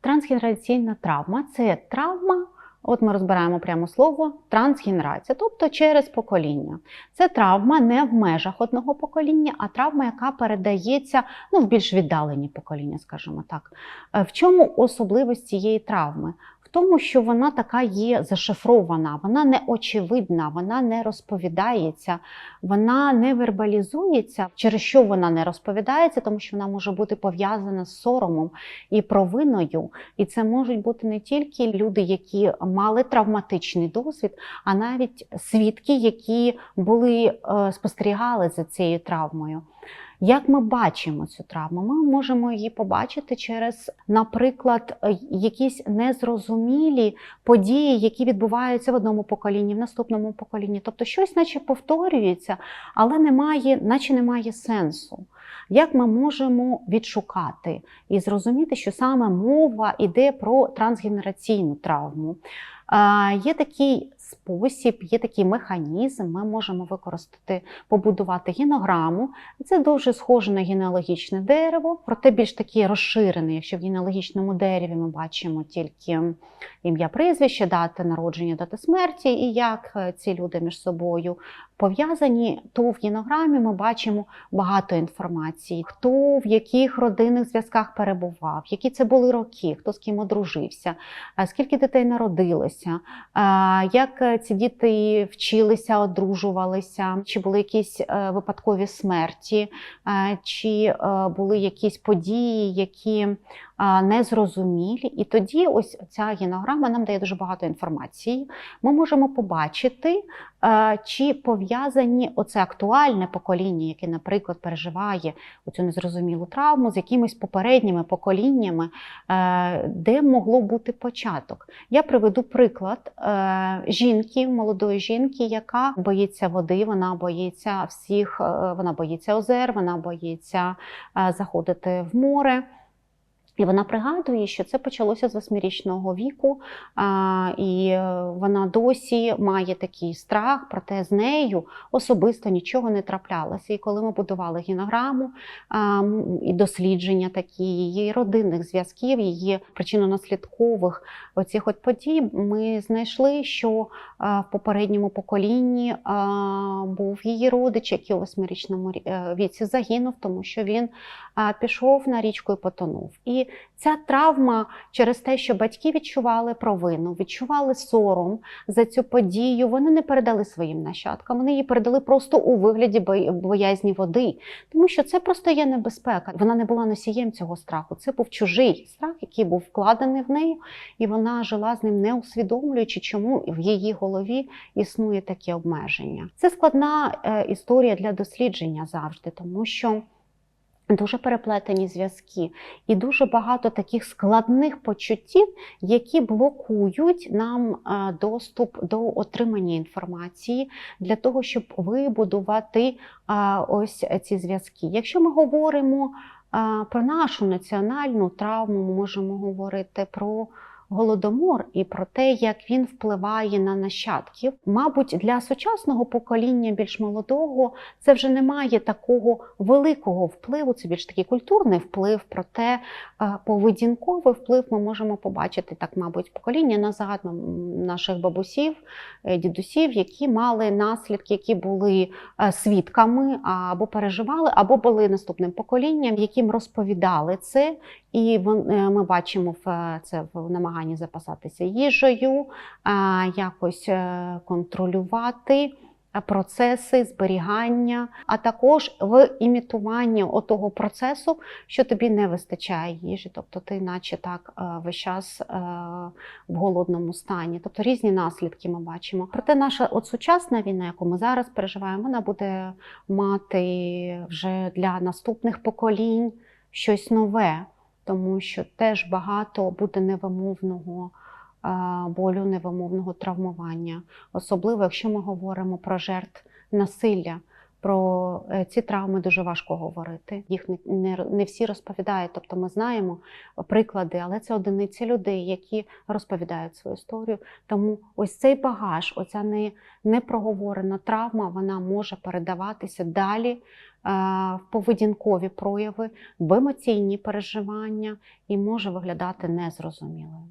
Трансгенераційна травма це травма. От ми розбираємо прямо слово трансгенерація, тобто через покоління. Це травма не в межах одного покоління, а травма, яка передається ну, в більш віддалені покоління, скажімо так. Е, В чому особливість цієї травми? Тому, що вона така є зашифрована, вона не очевидна, вона не розповідається, вона не вербалізується. Через що вона не розповідається, тому що вона може бути пов'язана з соромом і провиною. І це можуть бути не тільки люди, які мали травматичний досвід, а навіть свідки, які були е, спостерігали за цією травмою. Як ми бачимо цю травму? Ми можемо її побачити через, наприклад, е, якісь незрозумілі події, які відбуваються в одному поколінні, в наступному поколінні. Тобто щось, наче повторюється, але немає, наче немає сенсу. Як ми можемо відшукати і зрозуміти, що саме мова йде про трансгенераційну травму? Є такий спосіб, є такий механізм, ми можемо використати, побудувати гінограму. Це дуже схоже на генеалогічне дерево, проте більш такі розширене. Якщо в генеалогічному дереві ми бачимо тільки ім'я, прізвище, дати народження, дати смерті, і як е, ці люди між собою пов'язані, то в генограмі ми бачимо багато інформації, хто в яких родинних зв'язках перебував, які це були роки, хто з ким одружився, е, скільки дітей народилося, е, як е, ці діти вчилися, одружувалися, чи були якісь випадкові смерті, чи були якісь події, які незрозумілі. І тоді ось ця генограма нам дає дуже багато інформації. Ми можемо побачити, чи пов'язані оце актуальне покоління, яке, наприклад, переживає оцю незрозумілу травму з якимись попередніми поколіннями, е, де могло бути початок. Я приведу приклад е, жінки, молодої жінки, яка боїться води, вона боїться всіх, е, вона боїться озер, вона боїться е, заходити в море. І вона пригадує, що це почалося з восьмирічного віку, а, і е, вона досі має такий страх, проте з нею особисто нічого не траплялося. І коли ми будували генограму а, і дослідження такі її родинних зв'язків, її причинно-наслідкових оцих от подій, ми знайшли, що в попередньому поколінні а, був її родич, який у восьмирічному е, віці загинув, тому що він а, пішов на річку і потонув. І ця травма через те, що батьки відчували провину, відчували сором за цю подію, вони не передали своїм нащадкам, вони її передали просто у вигляді боязні води, тому що це просто є небезпека. Вона не була носієм цього страху. Це був чужий страх, який був вкладений в неї, і вона жила з ним, не усвідомлюючи, чому в її голові існує таке обмеження. Це складна е, історія для дослідження завжди, тому що. Дуже переплетені зв'язки і дуже багато таких складних почуттів, які блокують нам доступ до отримання інформації для того, щоб вибудувати ось ці зв'язки. Якщо ми говоримо про нашу національну травму, ми можемо говорити про голодомор і про те, як він впливає на нащадків. Мабуть, для сучасного покоління більш молодого це вже не має такого великого впливу, це більш такий культурний вплив, проте е, поведінковий вплив ми можемо побачити так, мабуть, покоління назад наших бабусів, е, дідусів, які мали наслідки, які були е, свідками або переживали, або були наступним поколінням, яким розповідали це. І ми бачимо в це в намаганні запасатися їжею, якось е, контролювати е, процеси зберігання, а також в імітуванні отого процесу, що тобі не вистачає їжі, тобто ти, наче так, е, весь час в голодному стані. Тобто різні наслідки ми бачимо. Проте наша от сучасна війна, яку ми зараз переживаємо, вона буде мати вже для наступних поколінь щось нове тому що теж багато буде невимовного болю, невимовного травмування, особливо якщо ми говоримо про жертв насилля, про е, ці травми дуже важко говорити. Їх не, не, не всі розповідають. Тобто ми знаємо приклади, але це одиниці людей, які розповідають свою історію. Тому ось цей багаж, оця не, непроговорена травма, вона може передаватися далі е, в поведінкові прояви, в емоційні переживання і може виглядати незрозумілою.